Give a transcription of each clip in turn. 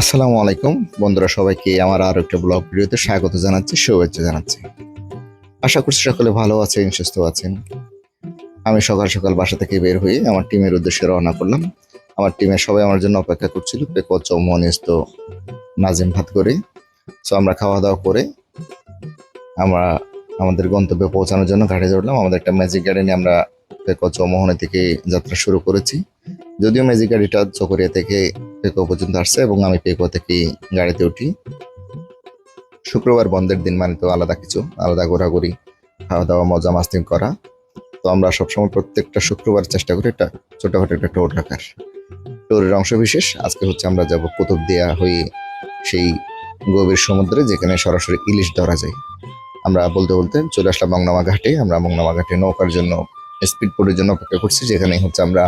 আসসালামু আলাইকুম। বন্ধুরা, সবাইকে আমার আরও একটা ব্লগ ভিডিওতে স্বাগত জানাচ্ছি, শুভেচ্ছা জানাচ্ছি। আশা করছি সকলে ভালো আছেন, সুস্থ আছেন। আমি সকাল সকাল বাসা থেকে বের হয়ে আমার টিমের উদ্দেশ্যে রওনা করলাম। আমার টিমের সবাই আমার জন্য অপেক্ষা করছিল, পেকো চৌমনিস নাজিম ভাত করে। সো আমরা খাওয়া দাওয়া করে আমরা আমাদের গন্তব্যে পৌঁছানোর জন্য ঘাটে চড়লাম। আমাদের একটা ম্যাজিক গাড়ি নিয়ে আমরা পেকো চৌমোহনী থেকে যাত্রা শুরু করেছি। যদিও ম্যাজিক গাড়িটা চকরিয়া থেকে পেকো পর্যন্ত আসছে এবং আমি পেকো থেকে গাড়িতে উঠি। শুক্রবার বন্ধের দিন মানে তো আলাদা কিছু, আলাদা ঘোরাঘুরি খাওয়া দাওয়া মজা মাস্তিং করা। তো আমরা সবসময় প্রত্যেকটা শুক্রবার চেষ্টা করি একটা ছোটখাটো একটা টোর রাখার। টোরের অংশ বিশেষ, আজকে হচ্ছে আমরা যাব কুতুব দেয়া হয়ে সেই গভীর সমুদ্রে যেখানে সরাসরি ইলিশ ধরা যায়। আমরা বলতে বলতে চলে আসলাম মংনামা ঘাটে, আমরা মংনামা ঘাটে নৌকার জন্য, স্পিড বোটের জন্য অপেক্ষা করছি যেখানে হচ্ছে আমরা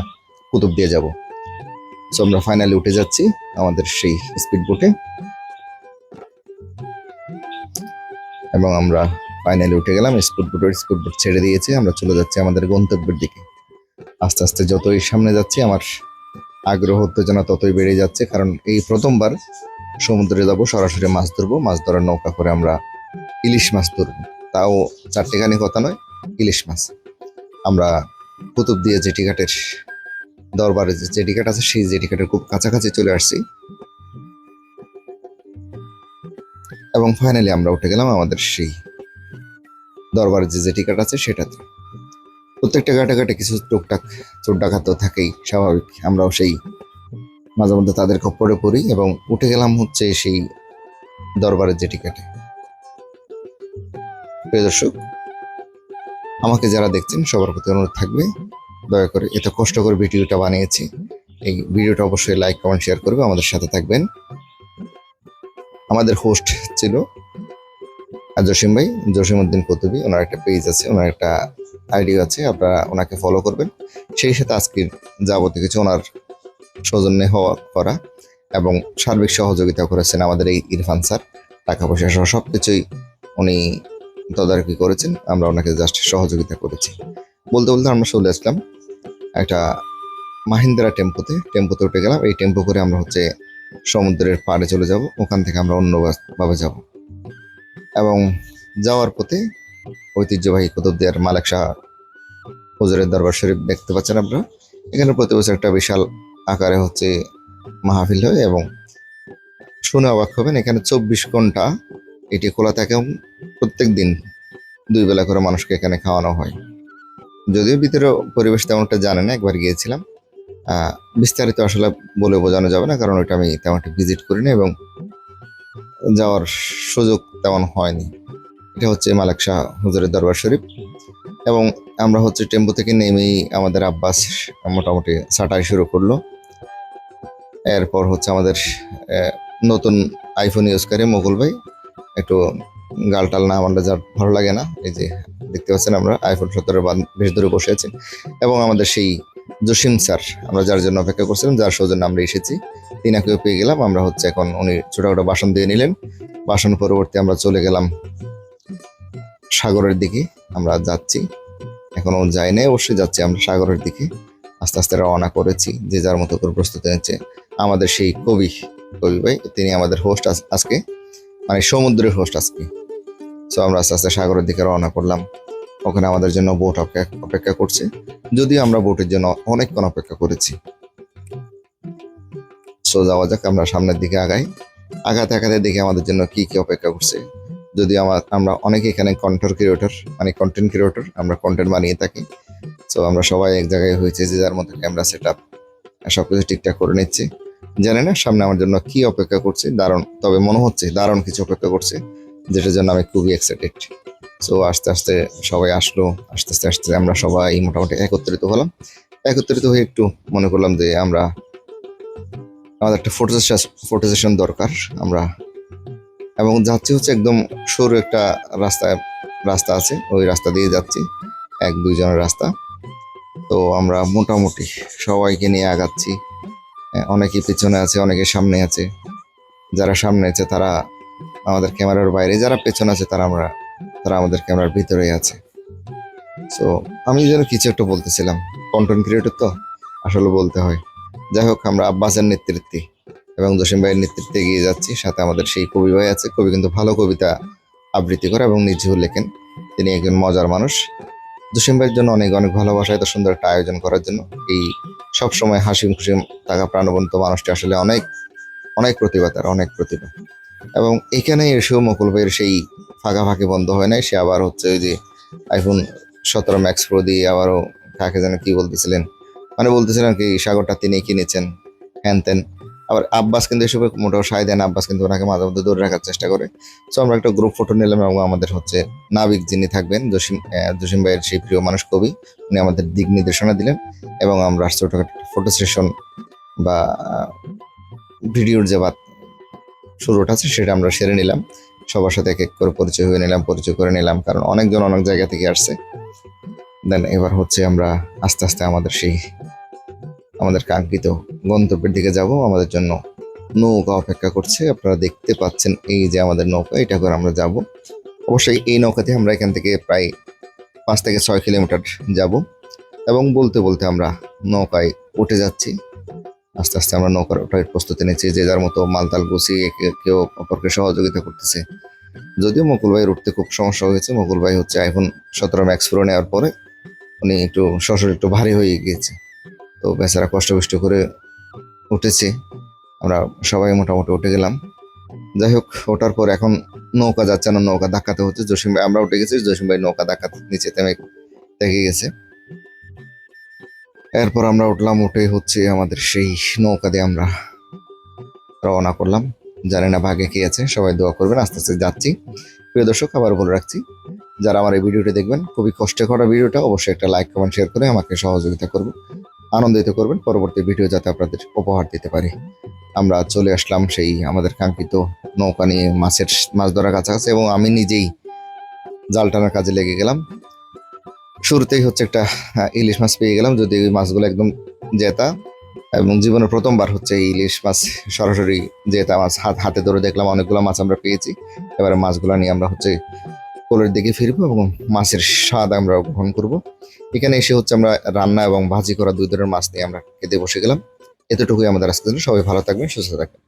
কুতুব দিয়ে যাব। সো আমরা ফাইনালি উঠে যাচ্ছি আমাদের সেই স্পিড বোটে এবং আমরা ফাইনালি উঠে গেলাম স্পিড বোটের স্পিড বোট ছেড়ে দিয়েছে। আমরা চলে যাচ্ছি আমাদের গন্তব্যের দিকে। আস্তে আস্তে যতই সামনে যাচ্ছি, আমার আগ্রহ, উত্তেজনা ততই বেড়ে যাচ্ছে। কারণ এই প্রথমবার সমুদ্রে যাব, সরাসরি মাছ ধরবো। মাছ ধরার নৌকা করে আমরা ইলিশ মাছ ধরবো। তাও চারটেখানি কথা নয়, ইলিশ মাছ। আমরা কুতুব দিয়ে জেটিঘাটের দরবারে যে জেটিঘাট আছে, সেই জেটিঘাটের খুব কাছাকাছি চলে আসছি। এবং ফাইনালি আমরা উঠে গেলাম আমাদের সেই দরবারের যে জেটিঘাট আছে, সেটাতে। প্রত্যেকটা ঘাটে ঘাটে কিছু টুকটাক চোর ডাকাত তো থাকেই, স্বাভাবিক। আমরাও সেই মাঝে মধ্যে তাদের খপ্পরে পড়ি এবং উঠে গেলাম হচ্ছে সেই দরবারের জেটিঘাটে প্রিয় দর্শক, আমাকে যারা দেখছেন, সবার প্রতি অনুরোধ থাকবে দয়া করে এত কষ্ট করে ভিডিওটা বানিয়েছি, এই ভিডিওটা অবশ্যই লাইক কমেন্ট শেয়ার করবে, আমাদের সাথে থাকবেন। আমাদের হোস্ট ছিল আর জসিম ভাই জসিম উদ্দিন কতুবি, ওনার একটা পেজ আছে, ওনার একটা আইডিয়া আছে, আপনারা ওনাকে ফলো করবেন। সেই সাথে আজকের যাবতীয় কিছু ওনার সৌজন্যে হওয়া করা এবং সার্বিক সহযোগিতা করেছেন আমাদের এই ইরফান স্যার। টাকা পয়সা সহ সব কিছুই উনি তদারকি করেছেন, আমরা ওনাকে জাস্ট সহযোগিতা করেছি। বলতে বলতে আমরা চলে আসলাম। একটা মাহিন্দ্রা টেম্পোতে টেম্পোতে উঠে গেলাম। এই টেম্পো করে আমরা হচ্ছে সমুদ্রের পাড়ে চলে যাব। ওখান থেকে আমরা অন্য বাস- ভাবে যাব। এবং যাওয়ার পথে ঐতিহ্যবাহী কুতুবদিয়ার মালেক শাহ হুজুরের দরবার শরীফ দেখতে পাচ্ছেন আপনারা। এখানে প্রতি বছর একটা বিশাল আকারে হচ্ছে মাহফিল হয় এবং শুনে অবাক হবেন, এখানে চব্বিশ ঘণ্টা এটি খোলা থাকে এবং প্রত্যেক দিন দুই বেলা করে মানুষকে এখানে খাওয়ানো হয়। যদিও ভিতরে পরিবেশ তেমনটা জানে না, একবার গিয়েছিলাম। বিস্তারিত আসলে বলে বোঝানো যাবে না, কারণ ওইটা আমি তেমন একটা ভিজিট করিনি এবং যাওয়ার সুযোগ তেমন হয়নি। এটা হচ্ছে মালেক শাহ হুজুরের দরবার শরীফ এবং আমরা হচ্ছে টেম্পো থেকে নেমেই আমাদের আব্বাস মোটামুটি ছাটাই শুরু করল। এরপর হচ্ছে আমাদের নতুন আইফোন ইউজকারী মোগল ভাই। একটু গালটাল না আমাদের যার ভালো লাগে না, এই যে দেখতে পাচ্ছেন আমরা আইফোন সতেরো বেশ দূরে বসে আছি। এবং আমাদের সেই জসিম স্যার, আমরা যার জন্য অপেক্ষা করছিলাম, যার সৌজন্য আমরা এসেছি, তিনাকেও পেয়ে গেলাম। আমরা হচ্ছে এখন উনি ছোটখাটো বাসন দিয়ে নিলেন। বাসন পরবর্তী আমরা চলে গেলাম সাগরের দিকে, আমরা যাচ্ছি। এখনও যাই নাই, অবশ্যই যাচ্ছি আমরা সাগরের দিকে। আস্তে আস্তে রওনা করেছি, যে যার মতো করে প্রস্তুতি নিচ্ছে আমাদের সেই কবি কবি ভাই, তিনি আমাদের হোস্ট আজকে। মানে সমুদ্রের হোস্ট আজকে। সো আমরা আস্তে আস্তে সাগরের দিকে রওনা করলাম। ওখানে আমাদের জন্য বোট অপেক্ষা করছে। যদিও আমরা বোটের জন্য অনেকক্ষণ অপেক্ষা করেছি। সো যাওয়া যাক, আমরা সামনের দিকে আগাই। আগাতে আগাতে দেখি আমাদের জন্য কি কি অপেক্ষা করছে। যদি আমার আমরা অনেকে এখানে কন্টেন্ট ক্রিয়েটর মানে কন্টেন্ট ক্রিয়েটর আমরা কন্টেন্ট বানিয়ে থাকি। সো আমরা সবাই এক জায়গায় হয়েছে যে যার মতো ক্যামেরা সেট আপ সবকিছু ঠিকঠাক করে নিচ্ছি। জানি না সামনে আমার জন্য কি অপেক্ষা করছে, দারুণ, তবে মনে হচ্ছে দারুণ কিছু অপেক্ষা করছে। যেটার জন্য আমি খুবই এক্সাইটেড সো আস্তে আস্তে সবাই আসলো আস্তে আস্তে আস্তে আমরা সবাই মোটামুটি একত্রিত হলাম। একত্রিত হয়ে একটু মনে করলাম যে আমরা আমাদের একটা ফটো ফটো সেশন দরকার আমরা। এবং যাচ্ছি হচ্ছে একদম সরু একটা রাস্তা রাস্তা আছে ওই রাস্তা দিয়ে যাচ্ছি এক দুইজনের রাস্তা। তো আমরা মোটামুটি সবাইকে নিয়ে আগাচ্ছি। হ্যাঁ, অনেকেই পিছনে আছে অনেকে সামনে আছে। যারা সামনে আছে তারা আমাদের ক্যামেরার বাইরে, যারা পেছনে আছে তারা আমরা, তারা আমাদের ক্যামেরার ভিতরেই আছে। সো আমি যেন কিছু একটা বলতেছিলাম কন্টেন্ট ক্রিয়েটর তো আসলে বলতে হয়। যাই হোক, আমরা আব্বাসের নেতৃত্বে এবং জসিম ভাইয়ের নেতৃত্বে এগিয়ে যাচ্ছি। সাথে আমাদের সেই কবি ভাই আছে, কবি কিন্তু ভালো কবিতা আবৃত্তি করে এবং নিজেও লেখেন। তিনি একজন মজার মানুষ। জসিম ভাইয়ের জন্য অনেক অনেক ভালোবাসা এত সুন্দর একটা আয়োজন করার জন্য। এই সব সময় হাসি খুশি থাকা প্রাণবন্ত মানুষটি আসলে অনেক অনেক প্রতিভা তার, অনেক প্রতিভা। এবং এখানে এসেও মকুল ভাইয়ের সেই ফাঁকা ফাঁকি বন্ধ হয় নাই, সে আবার হচ্ছে ওই যে আইফোন সতেরো ম্যাক্স প্রো দিয়ে আবারও কাকে যেন কি বলতেছিলেন মানে বলতেছিলেন কি, সাগরটা তিনি কিনেছেন, হ্যান ত্যান। আবার আব্বাস কিন্তু এসবে মোটাও সায় দেন আব্বাস কিন্তু ওনাকে মাঝে মধ্যে ধরে রাখার চেষ্টা করে। সো আমরা একটা গ্রুপ ফটো নিলাম এবং আমাদের হচ্ছে নাবিক যিনি থাকবেন, জসিম জসিম ভাইয়ের সেই প্রিয় মানুষ কবি, উনি আমাদের দিক নির্দেশনা দিলেন এবং আমরা ছোটখাটো ফটো সেশন বা ভিডিওর যে বাত শুরুটা আছে, সেটা আমরা সেরে নিলাম। সবার সাথে এক এক করে পরিচয় হয়ে নিলাম, পরিচয় করে নিলাম, কারণ অনেকজন অনেক জায়গা থেকে আসছে। দেন এবার হচ্ছে আমরা আস্তে আস্তে আমাদের সেই, আমাদের কাঙ্ক্ষিত গন্তব্যের দিকে যাব। আমাদের জন্য নৌকা অপেক্ষা করছে। আপনারা দেখতে পাচ্ছেন এই যে আমাদের নৌকা, এটা করে আমরা যাব। অবশ্যই এই নৌকাতে আমরা এখান থেকে প্রায় পাঁচ থেকে ছয় কিলোমিটার যাব। এবং বলতে বলতে আমরা নৌকায় উঠে যাচ্ছি। আস্তে আস্তে আমরা নৌকার ওঠার প্রস্তুতি নিচ্ছি, যে যার মতো মালতাল গুছিয়ে কেউ অপরকে সহযোগিতা করতেছে। যদিও মকুল ভাইয়ের উঠতে খুব সমস্যা হয়েছে, মকুল ভাই হচ্ছে আইফোন সতেরো ম্যাক্স প্রো নেওয়ার পরে উনি একটু শ্বশুর একটু ভারী হয়ে গিয়েছে। তো বেচারা কষ্ট কষ্ট করে উঠেছে। আমরা সবাই মোটামুটি উঠে গেলাম। যাই হোক, ওঠার পর এখন নৌকা যাচ্ছে না, নৌকা ধাক্কাতে হচ্ছে। জসিম ভাই, আমরা উঠে গেছি, জসিম ভাই নৌকা ধাক্কাতে নিচে থেমে দেখে গেছে। এরপর আমরা উঠলাম, উঠে হচ্ছে আমাদের সেই নৌকা দিয়ে আমরা রওনা করলাম। জানি না ভাগে কি আছে, সবাই দোয়া করবেন, আস্তে আস্তে যাচ্ছি। প্রিয় দর্শক, আবার বলে রাখছি, যারা আমার এই ভিডিওটি দেখবেন, খুবই কষ্টে করা ভিডিওটা, অবশ্যই একটা লাইক কমেন্ট শেয়ার করে আমাকে সহযোগিতা করবেন, আনন্দিত করবেন। পরবর্তী ভিডিও যাতে আপনাদের উপহার দিতে পারি। আমরা চলে আসলাম সেই আমাদের কাঙ্ক্ষিত নৌকা নিয়ে মাছের, মাছ ধরার কাছাকাছি এবং আমি নিজেই জাল টানার কাজে লেগে গেলাম। শুরুতেই হচ্ছে একটা ইলিশ মাছ পেয়ে গেলাম। যদি ওই মাছগুলো একদম জেতা এবং জীবনের প্রথমবার হচ্ছে এই ইলিশ মাছ সরাসরি জেতা। মাছ হাত হাতে ধরে দেখলাম অনেকগুলো মাছ আমরা পেয়েছি। এবারে মাছগুলো নিয়ে আমরা হচ্ছে কোলের দিকে ফিরবো এবং মাছের স্বাদ আমরা গ্রহণ করব। এখানে এসে হচ্ছে আমরা রান্না এবং ভাজি করা দুই ধরনের মাছ নিয়ে আমরা খেতে বসে গেলাম। এতটুকুই আমাদের আজকে জন্য। সবাই ভালো থাকবেন, সুস্থ থাকবেন।